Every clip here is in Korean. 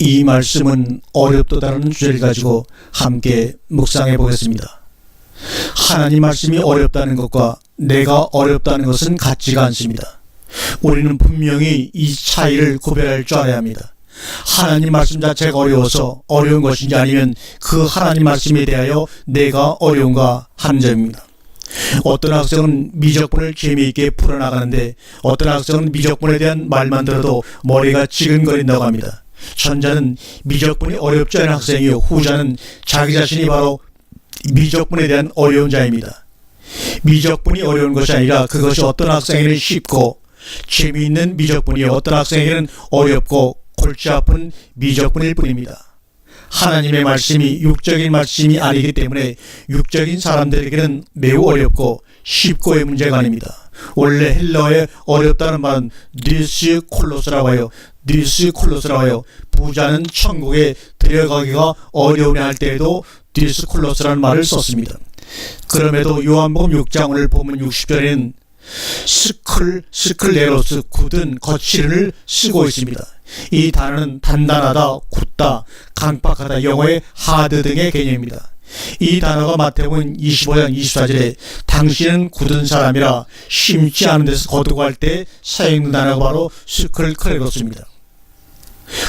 이 말씀은 어렵도다라는 주제를 가지고 함께 묵상해 보겠습니다. 하나님 말씀이 어렵다는 것과 내가 어렵다는 것은 같지가 않습니다. 우리는 분명히 이 차이를 구별할 줄 알아야 합니다. 하나님 말씀 자체가 어려워서 어려운 것인지 아니면 그 하나님 말씀에 대하여 내가 어려운가 하는 점입니다. 어떤 학생은 미적분을 재미있게 풀어나가는데 어떤 학생은 미적분에 대한 말만 들어도 머리가 지근거린다고 합니다. 전자는 미적분이 어렵지 않은 학생이요 후자는 자기 자신이 바로 미적분에 대한 어려운 자입니다. 미적분이 어려운 것이 아니라 그것이 어떤 학생에게는 쉽고 재미있는 미적분이 어떤 학생에게는 어렵고 골치 아픈 미적분일 뿐입니다. 하나님의 말씀이 육적인 말씀이 아니기 때문에 육적인 사람들에게는 매우 어렵고 쉽고의 문제가 아닙니다. 원래 헬러의 어렵다는 말은 뉴스 콜로스라고 해요. 뉴스 콜로스라고 해요. 부자는 천국에 들어가기가 어려우냐 할 때에도 뉴스 콜로스라는 말을 썼습니다. 그럼에도 요한복음 6장 오늘 보면 60절에는 스클 스클레로스 굳은 거칠을 쓰고 있습니다. 이 단어는 단단하다, 굳다, 강박하다, 영어의 하드 등의 개념입니다. 이 단어가 마태복음 25장 24절에 당신은 굳은 사람이라 심지 않은 데서 거두고 때 사용된 단어가 바로 스클클레로스입니다.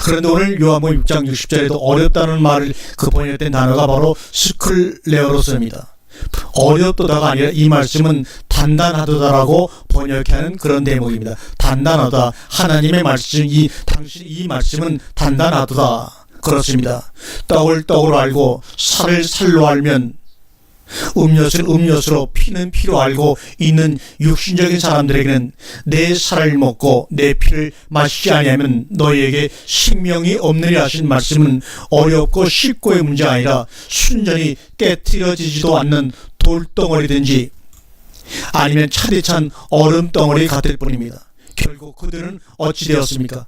그런데 오늘 요한복음 6장 60절에도 어렵다는 말을 그 번역된 단어가 바로 스클레오로스입니다. 어렵도다가 아니라 이 말씀은 단단하도다라고 번역하는 그런 대목입니다. 단단하다. 하나님의 말씀, 이, 당신, 이 말씀은 단단하도다. 그렇습니다. 떡을 떡으로 알고 살을 살로 알면 음료수는 음료수로 피는 피로 알고 있는 육신적인 사람들에게는 내 살을 먹고 내 피를 마시지 아니하면 너희에게 생명이 없느냐 하신 말씀은 어렵고 쉽고의 문제가 아니라 순전히 깨트려지지도 않는 돌덩어리든지 아니면 차디찬 얼음덩어리 같을 뿐입니다. 결국 그들은 어찌 되었습니까?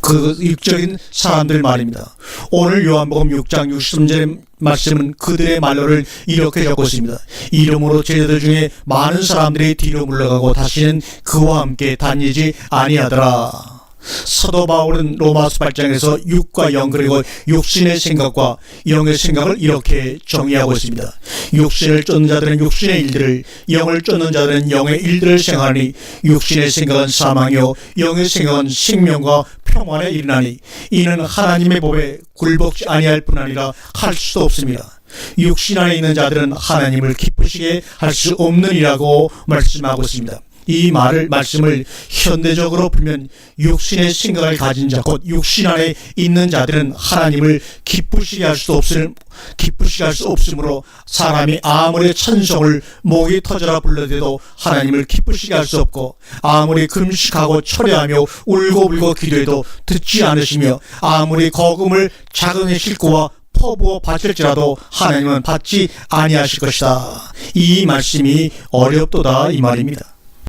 그 육적인 사람들 말입니다. 오늘 요한복음 6장 63절 말씀은 그들의 말로를 이렇게 적고 있습니다. 이름으로 제자들 중에 많은 사람들이 뒤로 물러가고 다시는 그와 함께 다니지 아니하더라. 사도 바울은 로마서 8장에서 육과 영 그리고 육신의 생각과 영의 생각을 이렇게 정의하고 있습니다. 육신을 쫓는 자들은 육신의 일들을 영을 쫓는 자들은 영의 일들을 생각하니 육신의 생각은 사망이요 영의 생각은 생명과 평안에 이르나니 이는 하나님의 법에 굴복지 아니할 뿐 아니라 할 수도 없습니다. 육신 안에 있는 자들은 하나님을 기쁘시게 할 수 없느니라고 말씀하고 있습니다. 이 말을 말씀을 현대적으로 풀면 육신의 생각을 가진 자, 곧 육신 안에 있는 자들은 하나님을 기쁘시게 할 수 없을 기쁘시게 할 수 없으므로 사람이 아무리 천성을 목이 터져라 불러대도 하나님을 기쁘시게 할 수 없고 아무리 금식하고 철회하며 울고불고 기도해도 듣지 않으시며 아무리 거금을 자궁에 싣고와 퍼부어 바칠지라도 하나님은 받지 아니하실 것이다. 이 말씀이 어렵도다 이 말입니다.